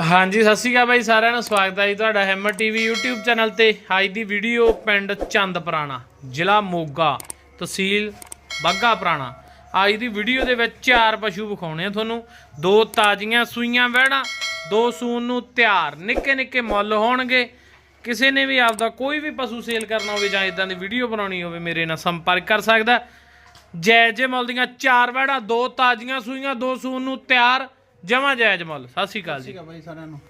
ਹਾਂਜੀ, ਸਤਿ ਸ਼੍ਰੀ ਅਕਾਲ ਬਾਈ, ਸਾਰਿਆਂ ਨੂੰ ਸਵਾਗਤ ਹੈ ਜੀ ਤੁਹਾਡਾ ਹੈਮਰ ਟੀਵੀ YouTube ਚੈਨਲ ਤੇ। ਅੱਜ ਦੀ ਵੀਡੀਓ ਪਿੰਡ ਚੰਦ ਪੁਰਾਣਾ ਜ਼ਿਲ੍ਹਾ ਮੋਗਾ, ਤਹਿਸੀਲ ਬਾਗਾ ਪੁਰਾਣਾ। ਅੱਜ ਦੀ ਵੀਡੀਓ ਦੇ ਵਿੱਚ ਚਾਰ ਪਸ਼ੂ ਵਿਖਾਉਣੇ ਆ ਤੁਹਾਨੂੰ। ਦੋ ਤਾਜ਼ੀਆਂ ਸੂਈਆਂ ਵਹਿੜਾਂ, ਦੋ ਸੂਣ ਨੂੰ ਤਿਆਰ, ਨਿੱਕੇ ਨਿੱਕੇ ਮੁੱਲ ਹੋਣਗੇ। ਕਿਸੇ ਨੇ ਵੀ ਆਪਦਾ ਕੋਈ ਵੀ ਪਸ਼ੂ ਸੇਲ ਕਰਨਾ ਹੋਵੇ ਜਾਂ ਇਦਾਂ ਦੀ ਵੀਡੀਓ ਬਣਾਉਣੀ ਹੋਵੇ, ਮੇਰੇ ਨਾਲ ਸੰਪਰਕ ਕਰ ਸਕਦਾ। ਜੈ ਜੈ ਮੁੱਲ ਦੀਆਂ ਚਾਰ ਵਹਿੜਾਂ, ਦੋ ਤਾਜ਼ੀਆਂ ਸੂਈਆਂ, ਦੋ ਸੂਣ ਨੂੰ ਤਿਆਰ ਜਮਾ ਜਾਇਜ਼ ਮੁੱਲ ਸਤਿ ਸ਼੍ਰੀ ਅਕਾਲ ਜੀ। ਠੀਕ ਆ ਬਾਈ ਸਾਰਿਆਂ ਨੂੰ।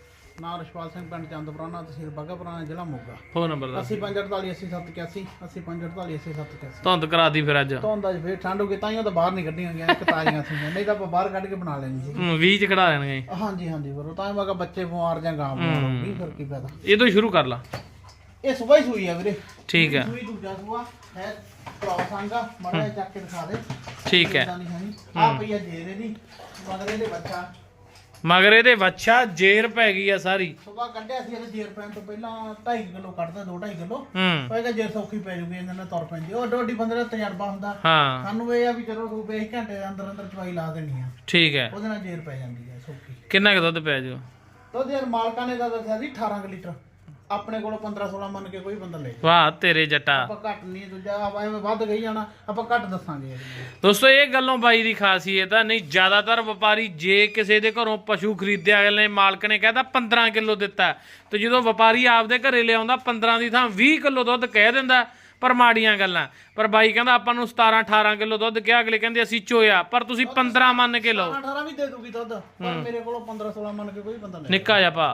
ਨਾਮ ਰਸ਼ਪਾਲ ਸਿੰਘ ਪਿੰਡ ਚੰਦਪੁਰਾਣਾ ਤਹਿਸੀਲ ਬਾਗਾ ਪੁਰਾਣਾ ਜ਼ਿਲ੍ਹਾ ਮੋਗਾ। ਫੋਨ ਨੰਬਰ ਦੱਸ 8548 8781 8548 8781 ਧੁੰਦ ਕਰਾਤੀ ਫਿਰ ਅੱਜ। ਤੋਂ ਅੰਦਾਜ਼ ਫੇਰ ਠੰਡ ਹੋ ਗਈ ਤਾਂ ਹੀ ਉਹ ਤਾਂ ਬਾਹਰ ਨਹੀਂ ਕੱਢੀਆਂ ਗਈਆਂ ਇੱਕ ਤਾਜ਼ੀਆਂ ਸੀ। ਨਹੀਂ ਤਾਂ ਆਪਾਂ ਬਾਹਰ ਕੱਢ ਕੇ ਬਣਾ ਲੈਣੀ ਸੀ। ਹੂੰ, 20 ਚ ਖੜਾ ਦੇਣਗੇ ਹਾਂਜੀ ਹਾਂਜੀ ਉਹ ਤਾਂ ਮੈਂ ਕਿਹਾ ਬੱਚੇ ਬਿਮਾਰ ਜਾਂ ਗਾਂ ਬਿਮਾਰ ਹੋ ਗਈ ਫਿਰ ਕੀ ਫਾਇਦਾ। ਇਹ ਤੋਂ ਹੀ ਸ਼ੁਰੂ ਕਰ ਲਾ। ਇਹ ਸਵੇਰ ਸੂਈ ਆ ਵੀਰੇ। ਠੀਕ ਹੈ ਸੂਈ ਦੂਜਾ ਸੂਆ ਹੈ ਕ੍ਰੋਸ ਆਂਗਾ ਮੜਾ ਚੱਕ ਕੇ ਦਿਖਾ ਦੇ। ਠੀਕ ਹੈ। ਆ ਪਈ ਆ ਜੇਰੇ ਦੀ ਮਗਰ ਇਹਦੇ ਬੱਚਾ। ਮਗਰ ਇਹਦੇ ਵੱਛਾ ਜੇਰ ਪੈ ਗਈ ਆ ਸਾਰੀ। ਸਵੇਰ ਕੱਢਿਆ ਸੀ ਇਹਦੇ ਜੇਰ ਪੈਣ ਤੋਂ ਪਹਿਲਾਂ 2.5 ਕਿਲੋ ਕੱਢਦਾ 2.5 ਕਿਲੋ। ਹੂੰ। ਉਹ ਕਿਹਾ ਜੇ ਸੌਖੀ ਪੈ ਜੂਗੀ ਇਹਨਾਂ ਨਾਲ ਤੁਰ ਪੈਂਦੀ ਉਹ ਡੋਡੀ ਬੰਦੇ ਦਾ ਤਜਰਬਾ ਹੁੰਦਾ। ਹਾਂ। ਸਾਨੂੰ ਇਹ ਆ ਵੀ ਚਲੋ ਰੂਪੇ ਇੱਕ ਘੰਟੇ ਦੇ ਅੰਦਰ ਅੰਦਰ ਚਵਾਈ ਲਾ ਦੇਣੀ ਆ। ਠੀਕ ਹੈ। ਉਹਦੇ ਨਾਲ ਜੇਰ ਪੈ ਜਾਂਦੀ ਹੈ ਸੌਖੀ। ਕਿੰਨਾ ਕੁ ਦੁੱਧ ਪੈ ਤਾਂ ਉਹਦੇ ਯਾਰ ਮਾਲਕਾਂ ਨੇ ਤਾਂ ਦੱਸਿਆ ਸੀ 18 ਕੁ ਲੀਟਰ। ਆਪਣੇ ਕੋਲੋਂ 15 16 ਮੰਨ ਕੇ ਕੋਈ ਬੰਦਾ ਲੈ। ਵਾਹ ਤੇਰੇ ਜੱਟਾ। ਆਪਾਂ ਘੱਟ ਨਹੀਂ ਦੂਜਾ ਆਪਾਂ ਐਵੇਂ ਵੱਧ ਗਈ ਜਾਣਾ ਆਪਾਂ ਘੱਟ ਦੱਸਾਂਗੇ। ਇਹਦੇ। ਦੋਸਤੋ ਇਹ ਗੱਲੋਂ ਬਾਈ ਦੀ ਖਾਸੀਅਤ ਆ। ਨਹੀਂ ਜ਼ਿਆਦਾਤਰ ਵਪਾਰੀ ਜੇ ਕਿਸੇ ਦੇ ਘਰੋਂ ਪਸ਼ੂ ਖਰੀਦਿਆ ਅਗਲੇ ਨੇ ਮਾਲਕ ਨੇ ਕਹਿੰਦਾ 15 ਕਿਲੋ ਦਿੱਤਾ। ਤੇ ਜਦੋਂ ਵਪਾਰੀ ਆਪਦੇ ਘਰੇ ਲਿਆਉਂਦਾ 15 ਦੀ ਥਾਂ 20 ਕਿਲੋ ਦੁੱਧ ਕਹਿ ਦਿੰਦਾ ਪਰ ਮਾੜੀਆਂ ਗੱਲਾਂ। ਪਰ ਬਾਈ ਕਹਿੰਦਾ ਆਪਾਂ ਨੂੰ 17 18 ਕਿਲੋ ਦੁੱਧ ਕਿਹਾ ਅਗਲੇ ਕਹਿੰਦੇ ਅਸੀਂ ਚੋਇਆ ਪਰ ਤੁਸੀਂ 15 ਮੰਨ ਕੇ ਲਓ। 18 ਵੀ ਦੇ ਦੂਗੀ ਦੁੱਧ ਪਰ ਮੇਰੇ ਕੋਲੋਂ 15 16 ਮੰਨ ਕੇ ਕੋਈ ਬੰਦਾ ਲੈ ਨਿੱਕਾ ਜਿਹਾ ਭਾ।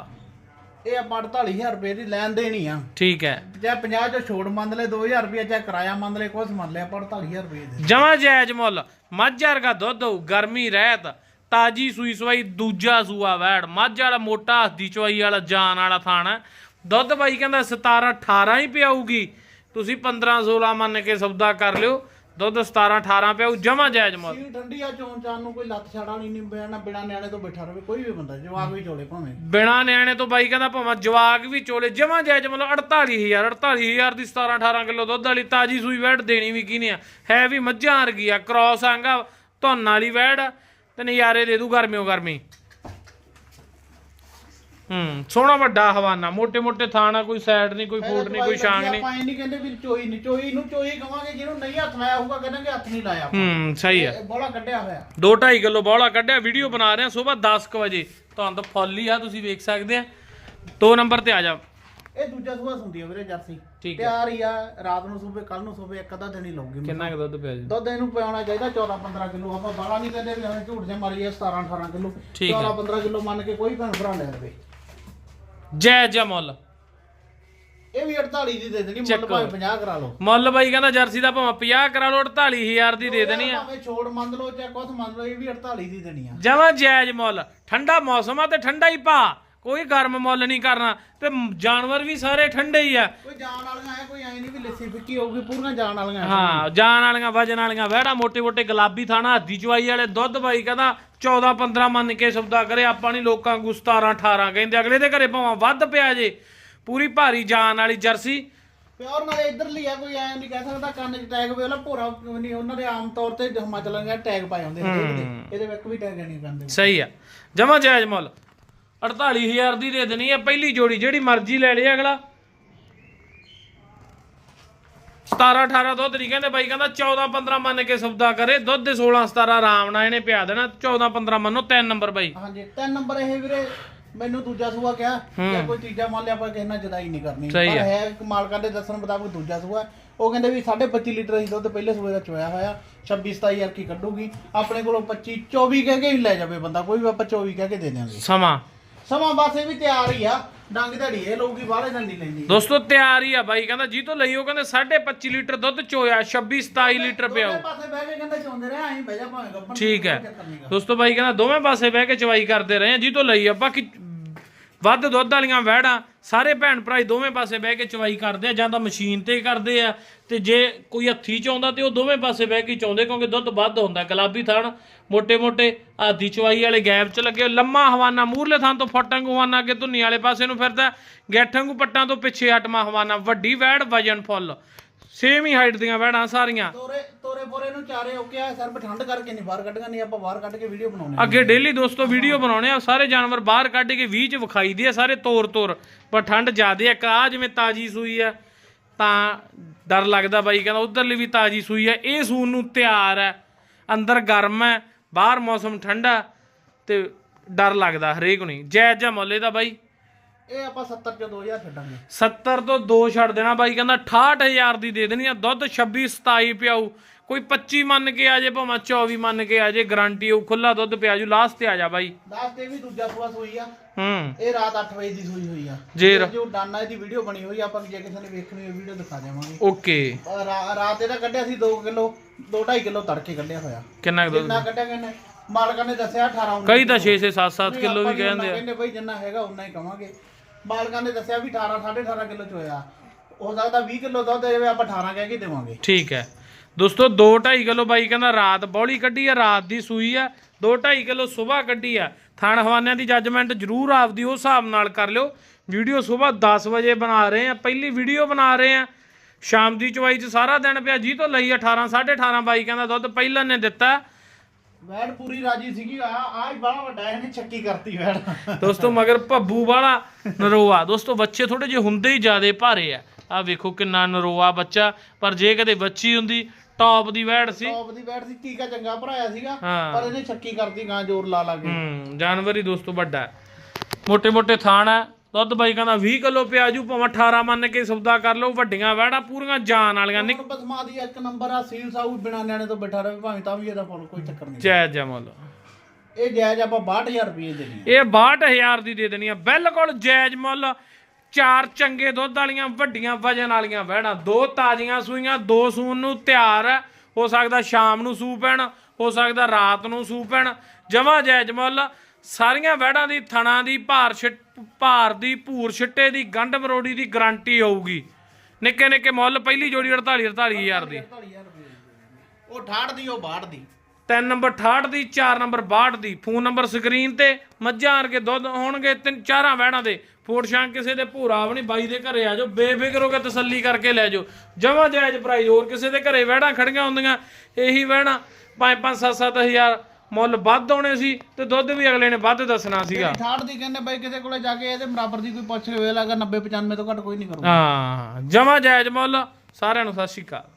ਇਹ ਆਪਾਂ 48000 ਰੁਪਏ ਦੀ ਲੈਣ ਦੇਣੀ ਆ। ਠੀਕ ਹੈ। ਚਾਹੇ 50 ਚੋਂ ਛੋੜ ਮੰਨ ਲੈ 2000 ਰੁਪਏ ਚਾਹੇ ਕਿਰਾਇਆ ਮੰਨ ਲੈ ਕੁਛ ਮੰਨ ਲਿਆ ਆਪਾਂ 48000 ਰੁਪਏ ਦੇ ਜਮਾ ਜਾਇਜ਼ ਮੁੱਲ ਮੱਝ ਵਰਗਾ ਦੁੱਧ ਹੋਊ ਗਰਮੀ ਰਹਿਤ ਤਾਜੀ ਸੂਈ ਸਵਾਈ ਦੂਜਾ ਸੂਆ ਵੈੜ ਮੱਝ ਵਾਲਾ ਮੋਟਾ ਹੱਦੀ ਚਵਾਈ ਵਾਲਾ ਜਾਨ ਵਾਲਾ ਥਾਣਾ। ਦੁੱਧ ਬਾਈ ਕਹਿੰਦਾ 17 18 ਹੀ ਪਿਆਊਗੀ ਤੁਸੀਂ 15 16 ਮੰਨ ਕੇ ਸੌਦਾ ਕਰ ਲਿਓ। ਦੁੱਧ 17 18 ਪਿਆਊ ਜਮਾ ਜਾਇਜ਼ ਮੁੱਲ। ਸੀ ਠੰਡੀ ਆ ਚੋਣ ਚਾਨ ਨੂੰ ਕੋਈ ਲੱਤ ਛਾੜਾ ਨਹੀਂ ਬਿਨਾ ਬਿਨਾ ਨਿਆਣੇ ਤੋਂ ਬੈਠਾ ਰਵੇ ਕੋਈ ਵੀ ਬੰਦਾ ਜਵਾਕ ਵੀ ਚੋਲੇ ਭਾਵੇਂ। ਬਿਨਾ ਨਿਆਣੇ ਤੋਂ ਬਾਈ ਕਹਿੰਦਾ ਭਾਵੇਂ ਜਵਾਕ ਵੀ ਚੋਲੇ ਜਮਾ ਜਾਇਜ਼ ਮੁੱਲ 48000 48000 ਦੀ 17 18 ਕਿਲੋ ਦੁੱਧ ਵਾਲੀ ਤਾਜੀ ਸੂਈ ਵੈੜ ਦੇਣੀ ਵੀ ਕੀ ਆ? ਹੈ ਵੀ ਮੱਝਾਂ ਵਰਗੀ ਆ ਕ੍ਰਾਸ ਆਂਗਾ ਧੁੰਨ ਵਾਲੀ ਵੈੜ ਤੇ ਨਜ਼ਾਰੇ ਦੇ ਦੂ ਗਰਮੀਓ ਗਰਮੀ। ਹੂੰ ਸੋਹਣਾ ਵੱਡਾ ਹਵਾਨਾ ਮੋਟੇ ਮੋٹے ਥਾਣਾ ਕੋਈ ਸਾਈਡ ਨਹੀਂ ਕੋਈ ਫੂਟ ਨਹੀਂ ਕੋਈ ਛਾਂਗ ਨਹੀਂ। ਆਪਾਂ ਨਹੀਂ ਕਹਿੰਦੇ ਵੀ ਚੋਈ ਨਹੀਂ ਚੋਈ ਨੂੰ ਚੋਈ ਕਵਾਂਗੇ ਜਿਹਨੂੰ ਨਹੀਂ ਹੱਥ ਲਾਇਆ ਹੋਊਗਾ ਕਹਿੰਦੇ ਹੱਥ ਨਹੀਂ ਲਾਇਆ ਹੂੰ ਸਹੀ ਹੈ ਬੋਲਾ ਕੱਢਿਆ ਹੋਇਆ। 2.5 ਕਿਲੋ ਬੋਲਾ ਕੱਢਿਆ ਵੀਡੀਓ ਬਣਾ ਰਹੇ ਆ ਸਵੇਰ 10 ਵਜੇ। ਤੁਹਾਨੂੰ ਤਾਂ ਫੁੱਲ ਹੀ ਆ ਤੁਸੀਂ ਵੇਖ ਸਕਦੇ ਆ। 2 ਨੰਬਰ ਤੇ ਆ ਜਾ ਇਹ ਦੂਜਾ ਸੂਆ ਹੁੰਦੀ ਆ ਵੀਰੇ ਜਰਸੀ। ਤਿਆਰ ਹੀ ਆ ਰਾਤ ਨੂੰ ਸੂਬੇ ਕੱਲ ਨੂੰ ਸੂਬੇ ਇੱਕ ਅੱਧਾ ਦਿਨ ਹੀ ਲਾਉਗੀ ਕਿੰਨਾ ਕੁ ਦੁੱਧ ਪਿਆ ਜੀ? ਦੁੱਧ ਇਹਨੂੰ ਪਿਆਉਣਾ ਚਾਹੀਦਾ 14 15 ਕਿਲੋ। ਆਪਾਂ ਬਾਲਾ ਨਹੀਂ ਕਹਿੰਦੇ ਵੀ ਹਾਂ ਝੂਠ ਜੇ ਮਾਰੀਏ 17 18 ਕਿਲੋ 14 15 ਕਿਲੋ ਮੰਨ ਕੇ ਕੋਈ ਭੈਣ ਭਰਾ ਲੈ ਲਵੇ। ਜੈ ਜੈ ਮੁੱਲ। ਇਹ ਵੀ 48 ਦੀ ਦੇ ਦੇਣੀ ਮੁੱਲ ਭਾਵੇਂ 50 ਕਰਾ ਲਓ। ਮੁੱਲ ਬਾਈ ਕਹਿੰਦਾ ਜਰਸੀ ਦਾ ਭਾਵੇਂ 50 ਕਰਾ ਲਓ 48000 ਦੀ ਦੇ ਦੇਣੀ ਆ। ਭਾਵੇਂ ਛੋੜ ਮੰਨ ਲਓ ਚਾਹੇ ਕੁਛ ਮੰਨ ਲਓ ਇਹ ਵੀ 48 ਦੀ ਦੇਣੀ ਆ। ਜਮਾ ਜਾਇਜ਼ ਮੁੱਲ। ਠੰਡਾ ਮੌਸਮ ਆ ਤੇ ਠੰਡਾ ਹੀ ਪਾ ਕੋਈ ਗਰਮ ਮੁੱਲ ਨਹੀਂ ਕਰਨਾ ਤੇ ਜਾਨਵਰ ਵੀ ਸਾਰੇ ਠੰਡੇ ਹੀ ਆ। ਕੋਈ ਜਾਣ ਵਾਲੀਆਂ ਆ ਕੋਈ ਐ ਨਹੀਂ ਵੀ ਲੱਸੀ ਫਿੱਕੀ ਹੋਊਗੀ ਪੂਰੀਆਂ ਜਾਣ ਵਾਲੀਆਂ ਹਾਂ ਜਾਣ ਵਾਲੀਆਂ ਵਜਨ ਵਾਲੀਆਂ ਵਹਿੜਾ ਮੋਟੇ ਮੋਟੇ ਗੁਲਾਬੀ ਥਾਣਾ ਹੱਦੀ ਚਵਾਈ ਵਾਲੇ ਦੁੱਧ ਬਾਈ ਕਹਿੰਦਾ 14 15 ਮੰਨ ਕੇ ਸੌਦਾ ਕਰੇ ਆਪਾਂ ਨਹੀਂ ਲੋਕਾਂ ਨੂੰ 18 ਕਹਿੰਦੇ ਅਗਲੇ ਦੇ ਘਰੇ ਭਾਵਾਂ ਵੱਧ ਪਿਆ ਜੇ। ਪੂਰੀ ਭਾਰੀ ਜਾਨ ਵਾਲੀ ਜਰਸੀ। ਪਿਓਰ ਨਾਲ ਇੱਧਰ ਲਈ ਆ ਕੋਈ ਐ ਨਹੀਂ ਕਹਿ ਸਕਦਾ ਕੰਨ 'ਚ ਟੈਗ ਵੀ ਭੋਰਾ ਨਹੀਂ ਉਹਨਾਂ ਦੇ ਆਮ ਤੌਰ ਤੇ ਹਿਮਾਚਲਾਂ ਦੇ ਟੈਗ ਪਾਏ ਹੁੰਦੇ ਇਹਦੇ ਵਿੱਚ ਵੀ ਟੈਗ ਨਹੀਂ ਪੈਂਦੇ ਸਹੀ ਆ। ਜਮਾ ਜਾਇਜ਼ ਮੁੱਲ। 48000 ਦੀ ਦੇ ਦੇਣੀ ਆ ਪਹਿਲੀ ਜੋੜੀ ਜਿਹੜੀ ਮਰਜ਼ੀ ਲੈ ਲੇ ਅਗਲਾ। 17 18 ਦੁੱਧ ਨਹੀਂ ਕਹਿੰਦੇ ਬਾਈ ਕਹਿੰਦਾ 14 15 ਮੰਨ ਕੇ ਸੌਦਾ ਕਰੇ ਦੁੱਧ ਦੇ 16 17 ਆਰਾਮ ਨਾਲ ਇਹਨੇ ਪਿਆ ਦੇਣਾ 14 15 ਮੰਨੋ ਤਿੰਨ ਨੰਬਰ ਬਾਈ। ਹਾਂਜੀ ਤਿੰਨ ਨੰਬਰ ਇਹ ਵੀਰੇ ਮੈਨੂੰ ਦੂਜਾ ਸੂਆ ਕਿਹਾ ਜਾਂ ਕੋਈ ਤੀਜਾ ਮੰਨ ਲਿਆ ਆਪਾਂ ਕਿਸੇ ਨਾਲ ਜਦਾਈ ਨਹੀਂ ਕਰਨੀ। ਪਰ ਹੈ। ਹੈ ਇੱਕ ਮਾਲਕਾਂ ਦੇ ਦੱਸਣ ਮੁਤਾਬਕ ਦੂਜਾ ਸੂਆ। ਉਹ ਕਹਿੰਦੇ ਵੀ 25 ਲੀਟਰ ਅਸੀਂ ਦੁੱਧ ਪਹਿਲੇ ਸੂਏ ਦਾ ਚੋਇਆ ਹੋਇਆ 26 27 ਹਜ਼ਾਰ ਕੀ ਕੱਢੂਗੀ। ਆਪਣੇ ਕੋਲੋਂ 25 24 ਕਹਿ ਕੇ ਹੀ ਲੈ ਜਾਵੇ ਬੰਦਾ ਕੋਈ ਵੀ ਆਪਾਂ 24 ਕਹਿ ਕੇ ਦੇ ਦਿਆਂਗੇ। ਸਮਾਂ। ਸਮਾਂ ਬਸ ਇਹ ਵੀ ਤਿਆਰ ਹੀ ਆ। ਡੰਗ ਧੜੀ ਇਹ ਲਊਗੀ ਬਾਹਲੇ ਨਹੀਂ ਲੈਂਦੀ ਦੋਸਤੋ ਤਿਆਰ ਹੀ ਆ ਬਾਈ। ਕਹਿੰਦਾ ਜੀ ਤੋਂ ਲਈ ਉਹ ਕਹਿੰਦੇ 25 ਲੀਟਰ ਦੁੱਧ ਚੋਇਆ 26 27 ਲੀਟਰ ਦੋਵੇਂ ਪਾਸੇ ਬਹਿ ਕੇ ਕਹਿੰਦੇ ਚੋਂਦੇ ਰਹੇ ਅਸੀਂ ਬਹਿ ਜਾ ਭਾਵੇਂ ਗੱਪਣ ਠੀਕ ਹੈ। ਦੋਸਤੋ ਬਾਈ ਕਹਿੰਦਾ ਦੋਵੇਂ ਪਾਸੇ ਬਹਿ ਕੇ ਚਵਾਈ ਕਰਦੇ ਰਹੇ ਆ। ਜੀ ਤੋਂ ਲਈ ਆ ਬਾਕੀ ਵੱਧ ਦੁੱਧ ਵਾਲੀਆਂ ਵਹਿੜਾਂ ਸਾਰੇ ਭੈਣ ਭਰਾ ਦੋਵੇਂ ਪਾਸੇ ਬਹਿ ਕੇ ਚਵਾਈ ਕਰਦੇ ਆ, ਜਾਂ ਤਾਂ ਮਸ਼ੀਨ ਤੇ ਕਰਦੇ ਆ, ਤੇ ਜੇ ਕੋਈ ਹੱਥੀ ਚ ਆਉਂਦਾ ਤੇ ਉਹ ਦੋਵੇਂ ਪਾਸੇ ਬਹਿ ਕੇ ਚਾਉਂਦੇ ਕਿਉਂਕਿ ਦੁੱਧ ਵੱਧ ਹੁੰਦਾ, ਗੁਲਾਬੀ ਥਣ ਮੋٹے-ਮੋٹے ਆਦੀ ਚਵਾਈ ਵਾਲੇ ਗੈਪ 'ਚ ਲੱਗੇ ਲੰਮਾ ਹਵਾਨਾ ਮੂਰਲੇ ਥਾਂ ਤੋਂ ਫਟਾਂਗੂ ਹਵਾਨਾ ਅੱਗੇ ਧੁੰਨੀ ਵਾਲੇ ਪਾਸੇ ਨੂੰ ਫਿਰਦਾ ਗੈਠਾਂਗੂ ਪੱਟਾਂ ਤੋਂ ਪਿੱਛੇ ਹਟਮਾ ਹਵਾਨਾ, ਵੱਡੀ ਵੈੜ ਵਜਨ ਫੁੱਲ, ਸੇਮ ਹੀ ਹਾਈਟ ਦੀਆਂ ਵੈੜਾਂ ਸਾਰੀਆਂ। ਤੋਰੇ ਤੋਰੇ ਪੂਰੇ ਪੂਰੇ ਨੂੰ ਚਾਰੇ ਓਕੇ ਆ ਸਿਰਫ ਠੰਡ ਕਰਕੇ ਨਹੀਂ ਬਾਹਰ ਕੱਢਗਾ ਨਹੀਂ ਆਪਾਂ ਬਾਹਰ ਕੱਢ ਕੇ ਵੀਡੀਓ ਬਣਾਉਣੇ ਅੱਗੇ ਡੇਲੀ ਦੋਸਤੋ ਵੀਡੀਓ ਬਣਾਉਣੇ ਆ ਸਾਰੇ ਜਾਨਵਰ ਬਾਹਰ ਕੱਢ ਕੇ 20 ਚ ਵਿਖਾਈਦੇ ਆ ਸਾਰੇ ਤੋਰ ਤੋਰ ਪਰ ਠੰਡ ਜ਼ਿਆਦੇ ਆ। ਕਾ ਜਿਵੇਂ ਤਾਜੀ ਸੂਈ ਆ ਤਾਂ ਡਰ ਲੱਗਦਾ ਬਾਈ ਕਹਿੰਦਾ ਉਧਰਲੀ ਵੀ ਤਾਜੀ ਸੂਈ ਆ ਇਹ ਸੂਣ ਨੂੰ ਤਿਆਰ ਹੈ ਅੰਦਰ ਗਰਮ ਹੈ ਬਾਹਰ ਮੌਸਮ ਠੰਡਾ ਤੇ ਡਰ ਲੱਗਦਾ ਹਰੇਕ ਨੂੰ। ਜਾਇਜ਼ ਜਾਂ ਮੁੱਲ ਇਹਦਾ ਬਾਈ। ਇਹ ਆਪਾਂ 70 ਚ 2000 ਛੱਡਾਂਗੇ। 70 ਤੋਂ 2 ਛੱਡ ਦੇਣਾ ਬਾਈ ਕਹਿੰਦਾ 68000 ਦੀ ਦੇ ਦੇਣੀ ਆ ਦੁੱਧ 26 27 ਪਿਆਊ ਕੋਈ 25 ਮੰਨ ਕੇ ਆ ਜੇ ਭਾਵੇਂ 24 ਮੰਨ ਕੇ ਆ ਜੇ ਗਾਰੰਟੀ ਉਹ ਖੁੱਲਾ ਦੁੱਧ ਪਿਆ ਜੂ ਲਾਸਟ ਤੇ ਆ ਜਾ ਬਾਈ। ਦੱਸ ਤੇ ਵੀ ਦੂਜਾ ਸੂਆ ਸੂਈ ਆ। ਹੂੰ। ਇਹ ਰਾਤ 8 ਵਜੇ ਦੀ ਸੂਈ ਹੋਈ ਆ। ਜੇ ਰ- ਜੋ ਡਾਨਾ ਦੀ ਵੀਡੀਓ ਬਣੀ ਹੋਈ ਆ ਆਪਾਂ ਜੇ ਕਿਸੇ ਨੇ ਵੇਖਣੀ ਹੋਈ ਵੀਡੀਓ ਦਿਖਾ ਦੇਵਾਂਗੇ। ਓਕੇ ਅਹ ਰਾ- ਰਾਤ ਇਹਦਾ ਕੱਢਿਆ ਸੀ 2 ਕਿਲੋ 2.5 ਕਿਲੋ ਤੜਕੇ ਕੱਢਿਆ ਹੋਇਆ। ਕਿੰਨਾ ਕੁ ਦੁੱਧ? ਕਿੰਨਾ ਕੱਢਿਆ ਕਿੰਨੇ ਮਾਲਕਾਂ ਨੇ ਦੱਸਿਆ 18 19 ਕਈ ਤਾਂ 6 6 7 7 ਨਹੀਂ, ਕਿਲੋ ਵੀ ਕਹਿੰਦੇ ਆ। ਕਹਿੰਦੇ ਬਈ ਜਿੰਨਾ ਹੈਗਾ ਉਨਾ ਹੀ ਕਵਾਂਗੇ। ਮਾਲਕਾਂ ਨੇ ਦੱਸਿਆ ਵੀ 18 18.5 ਕਿਲੋ ਚ ਹੋਇਆ। ਹੋ ਸਕਦਾ 20 ਕਿਲੋ ਦੁੱਧ ਦੇਵੇ ਆਪਾਂ 18 ਕਹਿ ਕੇ ਦੇਵਾਂਗੇ। ਠੀਕ ਹੈ। ਦੋਸਤੋ 2.5 ਕਿਲੋ ਬਾਈ ਕਹਿੰਦਾ ਰਾਤ ਬੌਲੀ ਕੱਢੀ ਆ ਰਾਤ ਦੀ ਸੂਈ ਆ 2.5 ਕਿਲੋ ਸਵੇਰ ਕੱਢੀ ਆ। ਥਣ ਹਵਾਨਿਆਂ ਦੀ ਜੱਜਮੈਂਟ ਜ਼ਰੂਰ ਆਪਦੀ ਉਸ ਹਿਸਾਬ ਨਾਲ ਕਰ ਲਿਓ। ਵੀਡੀਓ ਸਵੇਰ 10 ਵਜੇ ਬਣਾ ਰਹੇ ਆ ਪਹਿਲੀ ਵੀਡੀਓ ਬਣਾ ਰਹੇ ਆ। ਸ਼ਾਮ ਦੀ ਚਵਾਈ ਚ ਸਾਰਾ ਦਿਨ ਪਿਆ ਜੀ ਤੋਂ ਲਈ 18 18.5 ਬਾਈ ਕਹਿੰਦਾ ਦੁੱਧ ਪਹਿਲਾਂ ਨੇ ਦਿੱਤਾ। ਵੈੜ ਪੂਰੀ ਰਾਜੀ ਸੀਗੀ ਆ ਆ ਹੀ ਬੜਾ ਵੱਡਾ ਇਹਨੇ ਚੱਕੀ ਕਰਤੀ ਵੈੜ ਦੋਸਤੋ ਮਗਰ ਭੱਬੂ ਵਾਲਾ ਨਰੋਆ। ਦੋਸਤੋ ਬੱਚੇ ਥੋੜੇ ਜਿਹੇ ਹੁੰਦੇ ਹੀ ਜ਼ਿਆਦੇ ਭਾਰੇ ਆ। ਆ ਵੇਖੋ ਕਿੰਨਾ ਨਰੋਆ ਬੱਚਾ ਪਰ ਜੇ ਕਦੇ ਬੱਚੀ ਹੁੰਦੀ ਟੌਪ ਦੀ ਵੈੜ ਸੀ। ਟੌਪ ਦੀ ਬੈਟ ਸੀ ਟੀਕਾ ਚੰਗਾ ਭਰਾਇਆ ਸੀਗਾ ਪਰ ਇਹਨੇ ਛੱਕੀ ਕਰਤੀ ਗਾਂ ਜ਼ੋਰ ਲਾ ਲਾ ਕੇ। ਹੂੰ ਜਾਨਵਰ ਹੀ ਦੋਸਤੋ ਵੱਡਾ ਮੋٹے ਮੋٹے ਥਾਣ ਹੈ। ਦੁੱਧ ਬਾਈ ਕਹਿੰਦਾ 20 ਕਿਲੋ ਪਿਆ ਭਾਵੇਂ 18 ਮੰਨ ਕੇ ਸੌਦਾ ਕਰ ਲਓ ਵੱਡੀਆਂ ਵੈੜਾਂ ਪੂਰੀਆਂ ਜਾਨ ਵਾਲੀਆਂ ਨਿਕ ਬਸਮਾ ਦੀ ਇੱਕ ਨੰਬਰ ਆ ਸੀਲ ਸਾਊ ਬਿਨਾ ਨਿਆਣੇ ਤੋਂ ਬੈਠਾ ਰਹੇ ਭਾਵੇਂ ਤਾਂ ਵੀ ਇਹਦਾ ਫੋਨ ਕੋਈ ਚੱਕਰ ਨਹੀਂ। ਜੈ ਜਮਲ। ਇਹ ਜੈ ਆਪਾਂ 62000 ਰੁਪਏ ਦੇਣੀ ਆ। ਇਹ 62000 ਦੀ ਦੇ ਦੇਣੀ ਆ। ਬਿਲਕੁਲ ਜਾਇਜ਼ ਮੋਲ ਚਾਰ ਚੰਗੇ ਦੁੱਧ ਵਾਲੀਆਂ, ਵੱਡੀਆਂ ਵਜਨ ਵਾਲੀਆਂ ਵਹਿੜਾਂ ਦੋ ਤਾਜ਼ੀਆਂ ਸੂਈਆਂ, ਦੋ ਸੂਣ ਨੂੰ ਤਿਆਰ। ਹੈ ਹੋ ਸਕਦਾ ਸ਼ਾਮ ਨੂੰ ਸੂ ਪੈਣ, ਹੋ ਸਕਦਾ ਰਾਤ ਨੂੰ ਸੂ ਪੈਣ। ਜਮਾ ਜਾਇਜ਼ ਮੁੱਲ, ਸਾਰੀਆਂ ਵਹਿੜਾਂ ਦੀ ਥਣਾ ਦੀ ਭਾਰ ਛਿੱਟ ਭਾਰ ਦੀ ਭੂਰ ਛਿੱਟੇ ਦੀ ਗੰਢ ਮਰੋੜੀ ਦੀ ਗਾਰੰਟੀ ਹੋਊਗੀ। ਨਿੱਕੇ ਨਿੱਕੇ ਮੁੱਲ, ਪਹਿਲੀ ਜੋੜੀ 48 48000 ਦੀ। ਉਹ 68 ਦੀ, ਉਹ 62 ਦੀ। ਤਿੰਨ ਨੰਬਰ 68 ਦੀ 4 ਨੰਬਰ 62 ਦੀ। ਫੋਨ ਨੰਬਰ ਸਕਰੀਨ ਤੇ ਮੱਝਾਂ ਆਣ ਕੇ ਦੁੱਧ ਹੋਣਗੇ ਤਿੰਨ ਚਾਰਾਂ ਵਹਿਣਾਂ ਦੇ। ਫੋੜ ਸ਼ਾਂ ਕਿਸੇ ਦੇ ਭੂਰਾ ਨਹੀਂ ਬਾਈ ਦੇ ਘਰੇ ਆ ਜਾਓ ਬੇਫਿਕਰ ਹੋ ਕੇ ਤਸੱਲੀ ਕਰਕੇ ਲੈ ਜਾਓ। ਜਮਾ ਜਾਇਜ਼ ਪ੍ਰਾਈਸ ਹੋਰ ਕਿਸੇ ਦੇ ਘਰੇ ਵਹਿਣਾਂ ਖੜੀਆਂ ਹੁੰਦੀਆਂ ਇਹੀ ਵਹਿਣਾਂ। 5 5 7 7000 ਮੁੱਲ ਵੱਧ ਆਉਣੇ ਸੀ ਤੇ ਦੁੱਧ ਵੀ ਅਗਲੇ ਨੇ ਵੱਧ ਦੱਸਣਾ ਸੀਗਾ। 68 ਦੀ ਕਹਿੰਦੇ ਬਾਈ ਕਿਸੇ ਕੋਲੇ ਜਾ ਕੇ ਇਹਦੇ ਬਰਾਬਰ ਦੀ ਕੋਈ ਪੁੱਛ ਵੇਖ ਲਾਗਾ 90 95 ਤੋਂ ਘੱਟ ਕੋਈ ਨਹੀਂ ਕਰੂਗਾ। ਹਾਂ ਜਮਾ ਜਾਇਜ਼ ਮੁੱਲ ਸਾਰਿਆਂ ਨੂੰ ਸਤਿ ਸ਼੍ਰੀ ਅਕਾਲ।